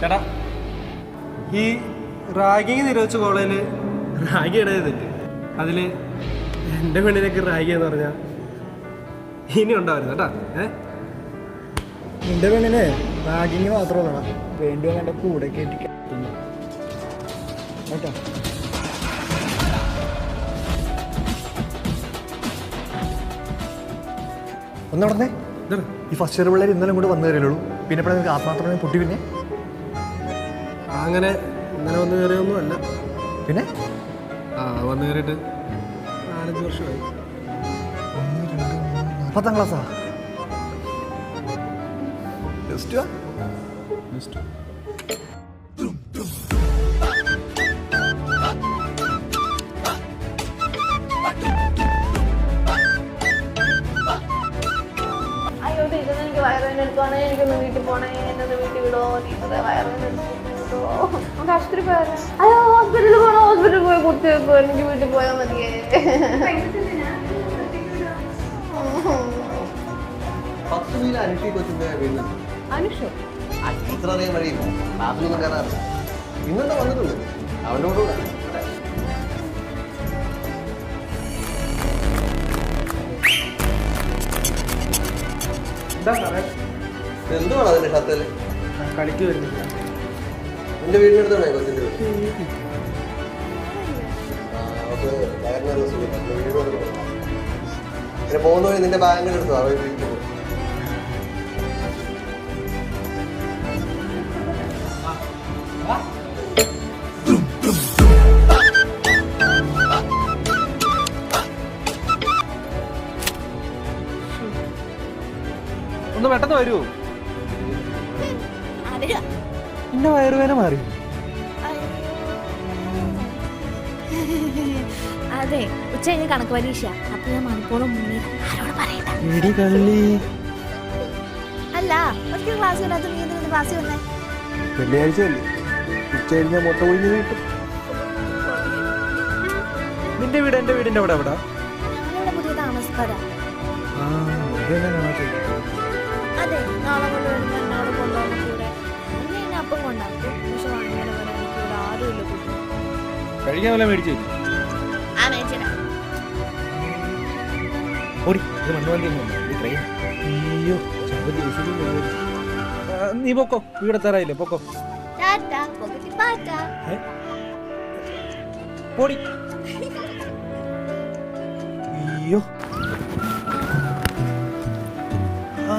ചേട്ടാ ഈ റാഗിങ് നിരോധിച്ച കോളേജിൽ റാഗി ഇടയത് തെറ്റ് അതിൽ എന്റെ പെണ്ണിനൊക്കെ റാഗി എന്ന് പറഞ്ഞാൽ ഇനി ഉണ്ടാവരുത് കേട്ടാ ഏ? നിന്റെ പെണ്ണിനെ റാഗിങ് മാത്രമല്ല വേണ്ടി വന്നെ കൂടെ കേട്ടിട്ട് കേട്ടോ? ഒന്ന് നടന്നേ. ഈ ഫസ്റ്റ് ഇയർ പിള്ളേർ ഇന്നലെ കൂടെ വന്നു കയറിയുള്ളൂ പിന്നെ ഇപ്പോൾ നിങ്ങൾക്ക് ആത്മാർത്ഥമായി പൊട്ടി പിന്നെ? അങ്ങനെ ഇന്നലെ വന്ന് കയറിയൊന്നും അല്ല പിന്നെ? ആ വന്ന് കയറിയിട്ട് നാലഞ്ച് വർഷമായി. പത്താം ക്ലാസ്സാ ജസ്റ്റ് ജസ്റ്റ് അയ്യോ ടീച്ചർ എനിക്ക് വയറുവേദന എടുക്കുവാണേ? എനിക്കൊന്ന് വീട്ടിൽ പോണേ? എന്നൊന്ന് വീട്ടിൽ വിടോ? ടീച്ചറെ വയറുവേദന നമുക്ക് ആശുപത്രി പോയാലോ? അയ്യോ ഹോസ്പിറ്റലിൽ പോകണം ഹോസ്പിറ്റലിൽ പോയി കുത്തി വെക്കോ എനിക്ക് വീട്ടിൽ പോയാൽ മതിയേ അനുഷി അറിയാൻ വഴിയില്ല ക്ലാസ്സിലൊന്നും കയറാറില്ല വന്നിട്ടുണ്ട് അവന്റെ കൂടെ എന്തുവാണ് അതിന്റെ ഷർട്ടിൽ കളിക്ക് വരുന്നില്ല. നിന്റെ വീടിന്റെ അടുത്താണോ കൊച്ചിന്റെ വീട് പോകുന്ന വഴി നിന്റെ ബാങ്കിന്റെ അടുത്തോ അവൻ വീട്ടിൽ എന്റെ വയറുവേന മാറി. അതെ ഉച്ച കഴിഞ്ഞ കണക്ക് പരീക്ഷ അപ്പൊ ഞാൻ മണിക്കൂറും മുന്നേ ആരോട് അല്ല ഒരിക്കൽ ക്ലാസ് വരാത്ത നീ എന്തിനാ ക്ലാസ് വന്നേ? വെള്ളിയാഴ്ച അല്ലേ ഉച്ച കഴിഞ്ഞാൽ മുട്ട പൊഴിഞ്ഞ് കിട്ടും നിന്റെ വീട് എന്റെ വീടിന്റെ അവിടെ എവിടാ? ഞങ്ങളിവിടെ പുതിയ താമസക്കാരാ. അതെ നാളെ കൊണ്ട് എന്നോട് കൊണ്ടുപോകുന്ന അപ്പം കൊണ്ടാക്കും. പക്ഷെ എനിക്ക് ഇവിടെ ആരുമില്ല കൂട്ടി. കഴിക്കാൻ വല്ല മേടിച്ചു? ആ മേടിച്ചേരാ ഓടി ഇത് മണ്ണുവണ്ടി ഒന്നും ട്രെയിൻ അയ്യോ ചവിട്ടി വിസിലും വരുന്നു. ആ, നീ പൊക്കോ. വീടെത്താറായില്ലേ പൊക്കോ. ടാറ്റ പോകത്തി പാറ്റ. ഏ? പോടി അയ്യോ. ആ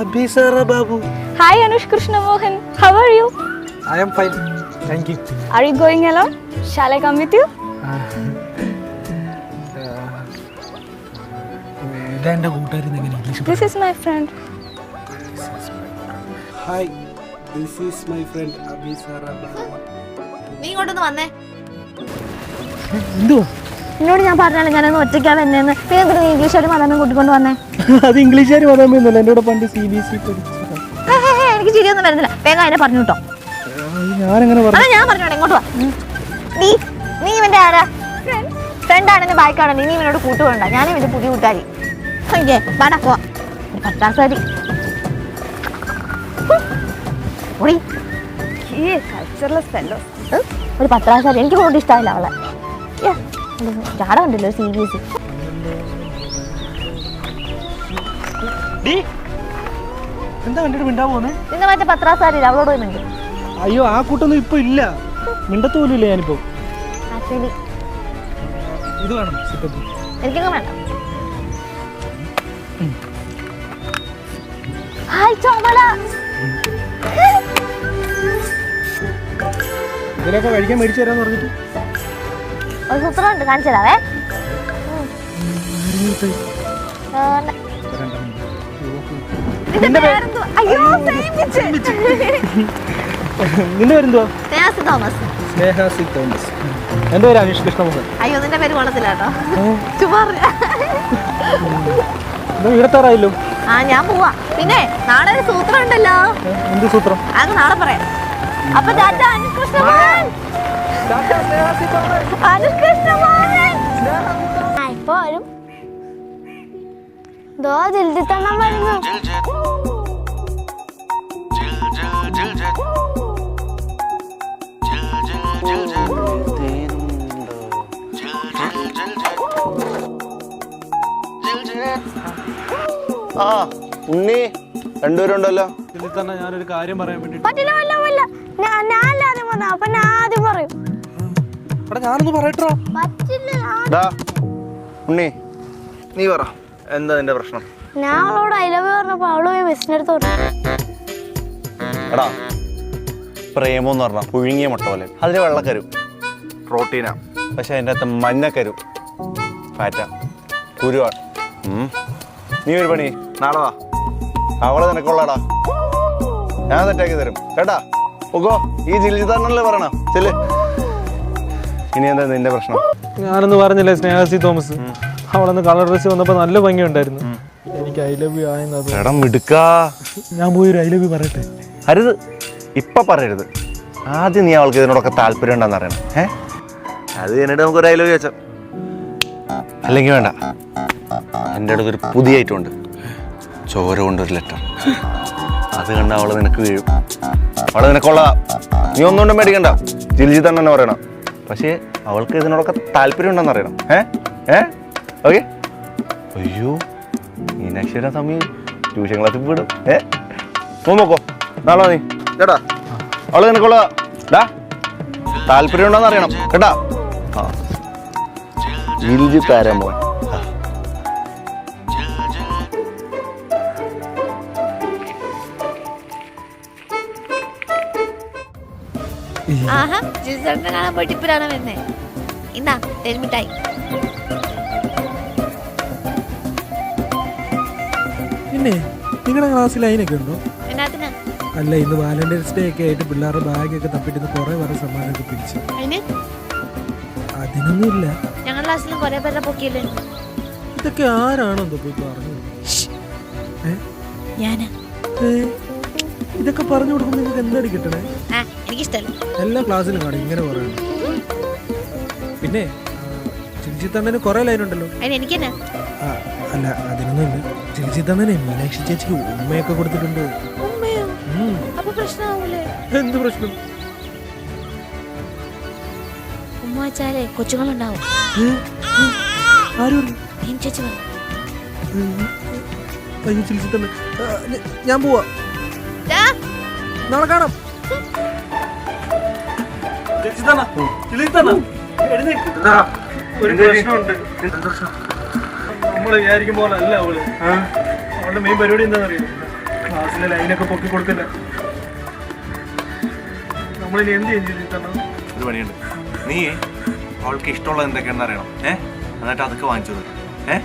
Abhisara Babu. Hi Anush Krishnamohan, how are you? I am fine thank you Are you going alone? Shall I come with you? ഇതാ എന്റെ എങ്ങനെ English This is my friend. Hi this is my friend Abhisara Babu നീ ഇങ്ങോട്ടൊന്ന് വന്നേ. എന്തുവാ? എന്നോട് ഞാൻ പറഞ്ഞാലും ഞാനൊന്ന് ഒറ്റയ്ക്കാ വന്നേന്ന്. നീ എന്തിനാ ഇംഗ്ലീഷ് ഒരു മതം കൂട്ടിക്കൊണ്ട് വന്നേ? അത് ഇംഗ്ലീഷുകാർ പറയാൻ പറ്റുന്നില്ല എന്റെ കൂടെ പണ്ട് സി ബി എസ് ഇ ഹേ, എനിക്ക് ചിരിയൊന്നും വരുന്നില്ല. വേഗം അതിനെ പറഞ്ഞു കേട്ടോ ഞാൻ പറഞ്ഞോട്ടെ ഇങ്ങോട്ട് വാ. നീ നീ ഇവന്റെ ആരാ? ഫ്രണ്ട് ആണെന്ന് ബൈക്കാണ് നീ ഇവനോട് കൂട്ടുകൊണ്ട. ഞാനും ഇവന്റെ പുതിയ കൂട്ടുകാരി. അയ്യേ വാടാ പോവാ. ഒരു ഒരു പത്രാസാരി എനിക്ക് കൊണ്ട് ഇഷ്ടമായില്ല അവളെ. ജാട കണ്ടല്ലോ സി ബി എസ് എന്താ കണ്ടിട്ട് മിണ്ടാ പോന്നെ? നിന്നെ മറ്റേ പത്രാസാരി അവളോട് പോയി മിണ്ടു. അയ്യോ ആ കൂട്ടൊന്നും ഇപ്പൊ ഇല്ല. മിണ്ടത്ത് പോലും ഇല്ല ഞാനിപ്പോ. ആക്ച്വലി ഇത് വേണം സിപ്പത്തി എനിക്കൊന്നും വേണ്ട. ഹായ് ചോമല ഇതിലൊക്കെ കഴിക്കാൻ മേടിച്ചു തരാന്ന് പറഞ്ഞിട്ട്. ഒരു സൂത്രം ഉണ്ട് കാണിച്ചു തരാവേ. ആ? നിന്റെ പേരെന്തോ? സ്നേഹാസി തോമസ് സ്നേഹ സി തോമസ്. എന്റെ പേര് അനീഷ് കൃഷ്ണമോഹൻ. അയ്യോ നിന്റെ പേര് കൊള്ളത്തില്ല കേട്ടോ. ചുമ്മാ പറഞ്ഞ. ആ ഞാൻ പോവാ. പിന്നെ നാളെ ഒരു സൂത്രം ഉണ്ടല്ലോ. എന്ത് സൂത്രം? അത് നാളെ പറയാം. അപ്പൊ ടാറ്റ അനുഷ്കൃഷ്ണമോഹൻ അനുഷ്കൃഷ്ണമോഹൻ ഇപ്പൊ വരും. ദോ ജൽദി തണ്ണൻ വരുന്നു ആ ഉണ്ണി രണ്ടുപേരുണ്ടല്ലോ ഇതിൽ തന്നെ ഞാനൊരു കാര്യം പറയാൻ വേണ്ടി പറ്റില്ല പറ്റില്ല ഞാൻ ഞാനല്ല ആദ്യം വന്ന അപ്പൊ ഞാൻ ആദ്യം പറയും എടാ ഞാനൊന്ന് പറയട്ടോ പറ്റില്ല ഞാൻ- ഉണ്ണി നീ പറ എന്താ നിന്റെ പ്രശ്നം? ഞാൻ അവളോട് ഐ ലവ് പറഞ്ഞപ്പോ അവൾ പോയി ബസ്സിന്റെ അടുത്ത് പറഞ്ഞു. എടാ പ്രേമം എന്ന് പറഞ്ഞാൽ പുഴുങ്ങിയ മുട്ട പോലെ. അതിൽ വെള്ളക്കരു. പ്രോട്ടീനാ പക്ഷെ അതിന്റെ അകത്ത് മഞ്ഞക്കരു. ഫാറ്റാ. കുരുവാണ് ഉം. നീ ഒരു പണി. നാളെ വാ. അവളെ നിനക്കുള്ളടാ. ഞാൻ തെറ്റാക്കി തരും. കേട്ടാ? ഓക്കോ ഈ ജില്ലിതാണല്ലേ പറയണ. ചെല്ല്. ഇനി എന്താ നിന്റെ പ്രശ്നം? ഞാനൊന്ന് പറഞ്ഞില്ലേ സ്നേഹസി തോമസ്. അവളന്ന് കളർ ഡ്രസ് വന്നപ്പോ നല്ല ഭംഗിയുണ്ടായിരുന്നു. എനിക്ക് ഐ ലവ് യു ആയെന്നത്. എടാ മിടുക്കാ. ഞാൻ പോയി ഒരു ഐ ലവ് യു പറയട്ടെ? അരുത്. ഇപ്പൊ പറയരുത്. ആദ്യം നീ അവൾക്ക് ഇതിനോടൊക്കെ താല്പര്യം ഉണ്ടെന്ന് അറിയണം. ഏ അത് കഴിഞ്ഞിട്ട് നമുക്ക് ഒരു ഐ ലവ് വെച്ചാൽ അല്ലെങ്കിൽ വേണ്ട. എന്റെ അടുത്ത് ഒരു പുതിയ ഐറ്റം ഉണ്ട്. ചോര കൊണ്ടൊരു ലെറ്റർ അത് കണ്ട അവൾ നിനക്ക് വീഴും. അവൾ നിനക്കുള്ളതാ നീ ഒന്നുകൊണ്ടും മേടിക്കണ്ട ജിൽജി തന്നെ തന്നെ പറയണം. പക്ഷേ അവൾക്ക് ഇതിനോടൊക്കെ താല്പര്യം ഉണ്ടെന്ന് അറിയണം. ഏ ഏ ഓക്കെ അയ്യോ മീനാക്ഷിയുടെ സമയം ട്യൂഷൻ ക്ലാസ്സിൽ വിടും. ഏ? പോ നോക്കോ. നാളെ നീ കേട്ടാ? അവൾ നിനക്കുള്ള ഡാ താല്പര്യം ഉണ്ടോന്ന് അറിയണം. കേട്ടാ? ആ. ജിൽജി താരം മോൻ. ആഹാ ജിസേട്ടനെ കാണാൻ പോയിട്ട് ഇപ്പഴാണ് വരുന്നേ? ഇന്നാ തെരുമിട്ടായി പിന്നെ നിങ്ങളുടെ ക്ലാസ്സിൽ അതിനൊക്കെ ഉണ്ടോ? അല്ല ഇന്ന് വാലന്റൈൻസ് ഡേ ഒക്കെ ആയിട്ട് പിള്ളേരുടെ ബാഗൊക്കെ തപ്പിട്ട് കുറെ വേറെ സമ്മാനമൊക്കെ പിടിച്ചു. അതിന്? അതിനൊന്നുമില്ല. ഞങ്ങളുടെ ക്ലാസ്സിലും കുറെ പേരുടെ പൊക്കിയല്ലേ? ഇതൊക്കെ ആരാണോ പോയി പറഞ്ഞു. ഇതൊക്കെ പറഞ്ഞു കൊടുക്കുമ്പോൾ നിങ്ങൾക്ക് എന്താണ് കിട്ടണേ? എല്ലാ ക്ലാസ്സിലും കാണും ഇങ്ങനെ പറയണം. പിന്നെ ചുഞ്ചിത്തണ്ണന് കുറെ ലൈൻ ഉണ്ടല്ലോ. അല്ല അതിനൊന്നും അതിനൊന്നുമില്ല തന്നെ മീനാക്ഷി ചേച്ചിക്ക് ഉമ്മയൊക്കെ കൊടുത്തിട്ടുണ്ട്. എന്ത് പ്രശ്നം? ഉമ്മ വെച്ചാലേ കൊച്ചുങ്ങളുണ്ടാവും ചേച്ചി അയ്യോ ഞാൻ പോവാ. നാളെ കാണാം. ഒരു പ്രശ്നമുണ്ട്. നമ്മൾ വിചാരിക്കും പോലെ അല്ല അവൾ അവളുടെ മെയിൻ പരിപാടി എന്താണെന്നറിയോ? ക്ലാസ്സിലെ ലൈനൊക്കെ പൊക്കി കൊടുക്കില്ല നമ്മളിനി എന്ത് ചെയ്യും ഒരു പണിയുണ്ട്. നീ അവൾക്ക് ഇഷ്ടമുള്ളത് എന്തൊക്കെയാണെന്ന് അറിയണം. ഏ? എന്നിട്ട് അതൊക്കെ വാങ്ങിച്ചു തരും. ഏ?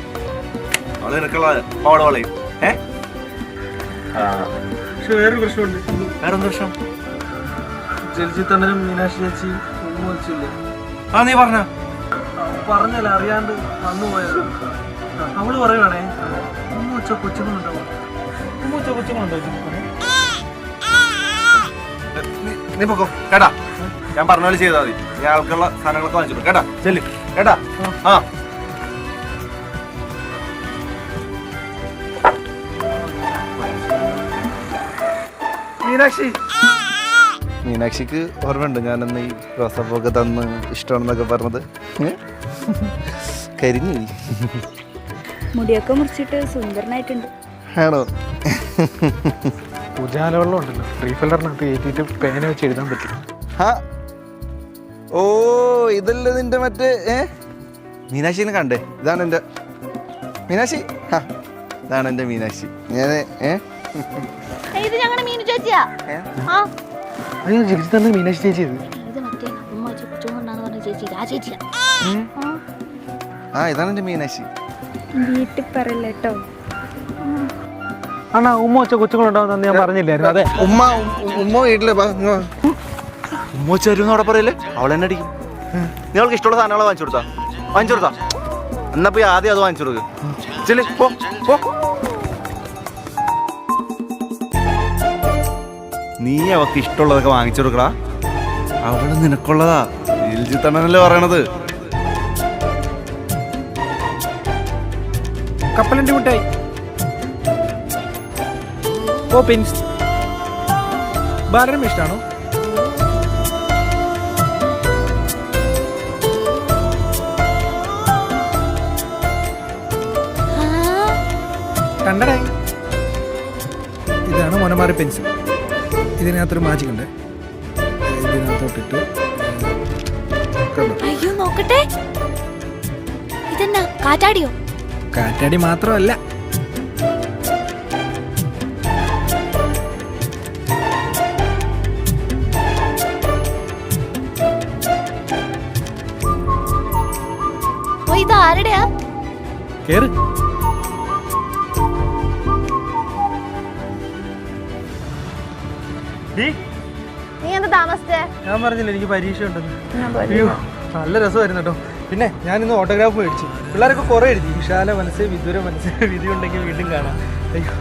അവൾ നിനക്കുള്ള അവൾ വളയും ഏ? പക്ഷെ വേറൊരു പ്രശ്നമുണ്ട്. വേറെന്ത് പ്രശ്നം? ജലജിത്ത് അണ്ണനും മീനാക്ഷി ചേച്ചി ഉമ്മ വെച്ചില്ല ആ നീ പറഞ്ഞ. പറഞ്ഞല്ല അറിയാണ്ട് വന്നു പോയത്. അവൾ പറയുവാണേ ഉമ്മൂച്ച വെച്ച ഉമ്മൂച്ച ഉമ്മ നീ പൊക്കോ. കേട്ടാ? ഞാൻ പറഞ്ഞ പോലെ ചെയ്താൽ മതി. ഞാൻ ആൾക്കുള്ള സാധനങ്ങളൊക്കെ വാങ്ങിച്ചു കേട്ടാ? ചെല്ലു. കേട്ടാ? ആ. മീനാക്ഷി. മീനാക്ഷിക്ക് ഓർമ്മയുണ്ട് ഞാനന്ന് ഈ റോസപ്പൊക്കെ തന്ന് ഇഷ്ടമാണെന്നൊക്കെ പറഞ്ഞത്? കരിഞ്ഞു. മുടിയൊക്കെ മുറിച്ചിട്ട് സുന്ദരനായിട്ടുണ്ട്. ആണോ? ഉജാല വെള്ളം ഉണ്ടല്ലോ. റീഫില്ലറിനകത്ത് കയറ്റിയിട്ട് പേന വെച്ച് എഴുതാൻ പറ്റും. ഓ ഇതല്ലേ നിന്റെ മറ്റേ ഏ? മീനാക്ഷിനെ കണ്ടേ? ഇതാണ് എന്റെ മീനാക്ഷി? ആ ഇതാണ് എന്റെ മീനാക്ഷി. ഞാൻ ഏ? ഇത് ഞങ്ങളുടെ മീനു ചേച്ചിയാ? ആ. അയ്യോ തന്നെ മീനാക്ഷി ചേച്ചി ഇത്. ഇത് മറ്റേ ഉമ്മ വെച്ച കൊച്ചുങ്ങളുണ്ടാന്ന് പറഞ്ഞ ചേച്ചി ആ ചേച്ചിയാ. ആ ഇതാണ് എന്റെ മീനാക്ഷി. വീട്ടിൽ പറയില്ല കേട്ടോ അണ്ണാ ഉമ്മ വെച്ച കൊച്ചുങ്ങളുണ്ടാവുന്ന ഞാൻ പറഞ്ഞില്ലായിരുന്നു. അതെ. ഉമ്മ ഉമ്മ വീട്ടിൽ ഉമ്മ ഇങ്ങ് വരും അവിടെ പറയല്ലേ? അവൾ എന്നെ അടിക്കും. നിങ്ങൾക്ക് ഇഷ്ടമുള്ള സാധനങ്ങൾ വാങ്ങിച്ചു കൊടുത്താ. വാങ്ങിച്ചു കൊടുത്താ. എന്നാ പോയി ആദ്യം അത് വാങ്ങിച്ചു കൊടുക്ക്. ചെൽ പോ പോ. നീ അവക്ക് ഇഷ്ടമുള്ളതൊക്കെ വാങ്ങിച്ചു കൊടുക്കടാ. അവൾ നിനക്കുള്ളതാ. ദിൽജിത്തണ്ണനല്ലേ പറയണത്. കപ്പലണ്ടി മുട്ടായി ഓ പെൻസ്. ബാലരമ ഇഷ്ടമാണോ? കണ്ടടേ. ഇതാണ് മൊനമാറി പെൻസിൽ ഇതിനകത്തൊരു മാജിക് ഉണ്ട്. ഇതിനകത്തോട്ടിട്ട് അയ്യോ നോക്കട്ടെ. ഇതെന്നാ കാറ്റാടിയോ? കാറ്റാടി മാത്രമല്ല. കേറ്. നീ എന്താ താമസിച്ചേ? ഞാൻ പറഞ്ഞില്ല എനിക്ക് പരീക്ഷ ഉണ്ടെന്ന് നല്ല രസമായിരുന്നു കേട്ടോ. പിന്നെ ഞാൻ ഇന്ന് ഓട്ടോഗ്രാഫ് മേടിച്ചു. പിള്ളേരൊക്കെ കുറേ എഴുതി. വിശാല മനസ്സ് വിദൂര മനസ്സ് വിധി ഉണ്ടെങ്കിൽ വീണ്ടും കാണാം. അയ്യോ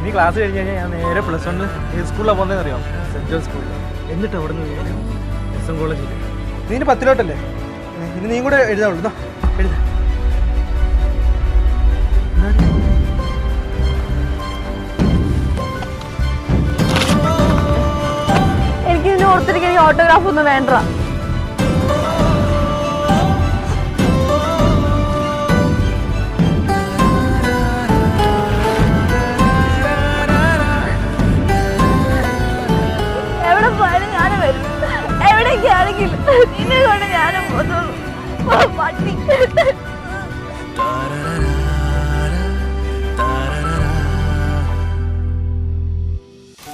ഇനി ക്ലാസ് കഴിഞ്ഞ് കഴിഞ്ഞാൽ ഞാൻ നേരെ പ്ലസ് വണ്ണ് ഏത് സ്കൂളിലാണ് പോകുന്നതെന്ന് അറിയാം? സെന്റ് ജോൺ സ്കൂളിൽ എന്നിട്ട് അവിടെ നിന്ന് എസ് എം കോളേജിൽ നീ പത്തിലോട്ടല്ലേ? ഇനി നീ കൂടെ എഴുതാവുള്ളൂ. എഴുതാ. എനിക്ക് ഇതിന് ഓർത്തിരിക്കുന്ന ഓട്ടോഗ്രാഫ് ഒന്നും വേണ്ട. നിന്നെ കൊണ്ട് ഞാനും പട്ടി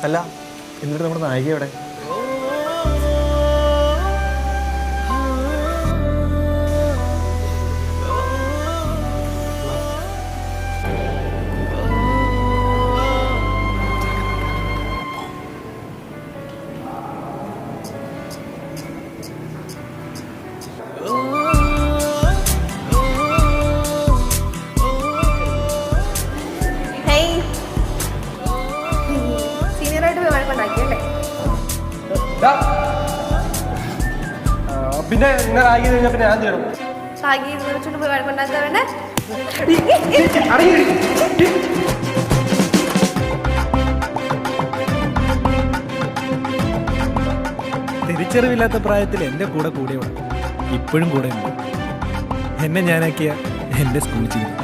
അല്ല എന്നിട്ട് നമ്മുടെ നായിക എവിടെ? ആക്കി കഴിഞ്ഞാൽ പിന്നെ ഞാൻ ചെയ്യണം ഷാഗി വിളിച്ചോണ്ട് പോയി വഴക്കുണ്ടാക്കാറുണ്ട് തിരിച്ചറിവില്ലാത്ത പ്രായത്തിൽ എന്റെ കൂടെ കൂടെ ഉണ്ട് ഇപ്പോഴും കൂടെ ഉണ്ട്. എന്നെ ഞാനാക്കിയ എന്റെ സ്കൂൾ ജീവിതം.